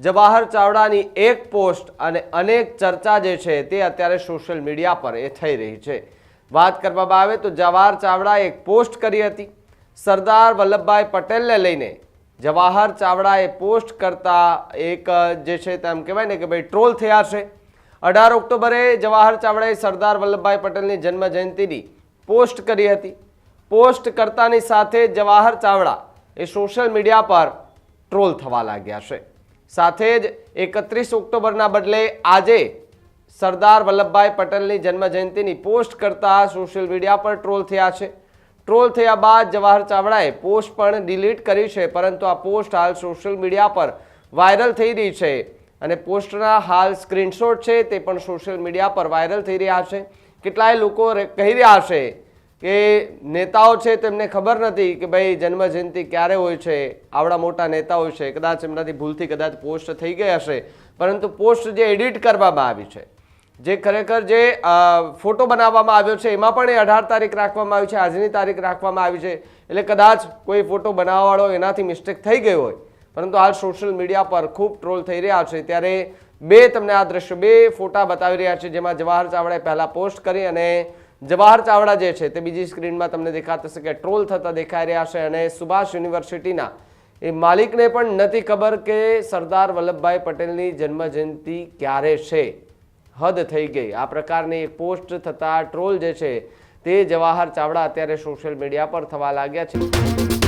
જવાહર ચાવડાની એક પોસ્ટ અને અનેક ચર્ચા જે છે તે અત્યારે સોશિયલ મીડિયા પર એ થઈ રહી છે. વાત કરવામાં આવે તો જવાહર ચાવડાએ એક પોસ્ટ કરી હતી. સરદાર વલ્લભભાઈ પટેલને લઈને જવાહર ચાવડાએ પોસ્ટ કરતા એક, જે છે તેમ કહેવાય ને કે ભાઈ ટ્રોલ થયા છે. અઢાર ઓક્ટોબરે જવાહર ચાવડાએ સરદાર વલ્લભભાઈ પટેલની જન્મ જયંતિની પોસ્ટ કરી હતી. પોસ્ટ કરતાની સાથે જવાહર ચાવડા એ સોશિયલ મીડિયા પર ટ્રોલ થવા લાગ્યા છે. સાથે જ એકત્રીસ ઓક્ટોબરના બદલે આજે સરદાર વલ્લભભાઈ પટેલની જન્મજયંતિની પોસ્ટ કરતા સોશિયલ મીડિયા પર ટ્રોલ થયા છે. ટ્રોલ થયા બાદ જવાહર ચાવડાએ પોસ્ટ પણ ડિલીટ કરી છે, પરંતુ આ પોસ્ટ હાલ સોશિયલ મીડિયા પર વાયરલ થઈ રહી છે અને પોસ્ટના હાલ સ્ક્રીનશોટ છે તે પણ સોશિયલ મીડિયા પર વાયરલ થઈ રહ્યા છે. કેટલાય લોકો કહી રહ્યા છે કે નેતાઓ છે તેમને ખબર નથી કે ભાઈ જન્મ જયંતિ ક્યારે હોય છે, આવડા મોટા નેતા હોય છે, કદાચ એમનાથી ભૂલથી કદાચ પોસ્ટ થઈ ગયા હશે. પરંતુ પોસ્ટ જે એડિટ કરવામાં આવી છે, જે ખરેખર જે ફોટો બનાવવામાં આવ્યો છે, એમાં પણ એ અઢાર તારીખ રાખવામાં આવી છે, આજની તારીખ રાખવામાં આવી છે. એટલે કદાચ કોઈ ફોટો બનાવવાવાળો એનાથી મિસ્ટેક થઈ ગયો હોય. પરંતુ હાલ સોશિયલ મીડિયા પર ખૂબ ટ્રોલ થઈ રહ્યા છે. ત્યારે બે તમને આ દ્રશ્ય, બે ફોટા બતાવી રહ્યા છે, જેમાં જવાહર ચાવડાએ પહેલાં પોસ્ટ કરી અને જવાહર ચાવડા જે છે તે બીજી સ્ક્રીનમાં તમને દેખાત હશે કે ટ્રોલ થતા દેખાઈ રહ્યા છે અને સુભાષ યુનિવર્સિટીના એ માલિકને પણ નથી ખબર કે સરદાર વલ્લભભાઈ પટેલની જન્મ જયંતિ ક્યારે છે. હદ થઈ ગઈ. આ પ્રકારની એક પોસ્ટ થતા ટ્રોલ જે છે તે જવાહર ચાવડા અત્યારે સોશિયલ મીડિયા પર થવા લાગ્યા છે.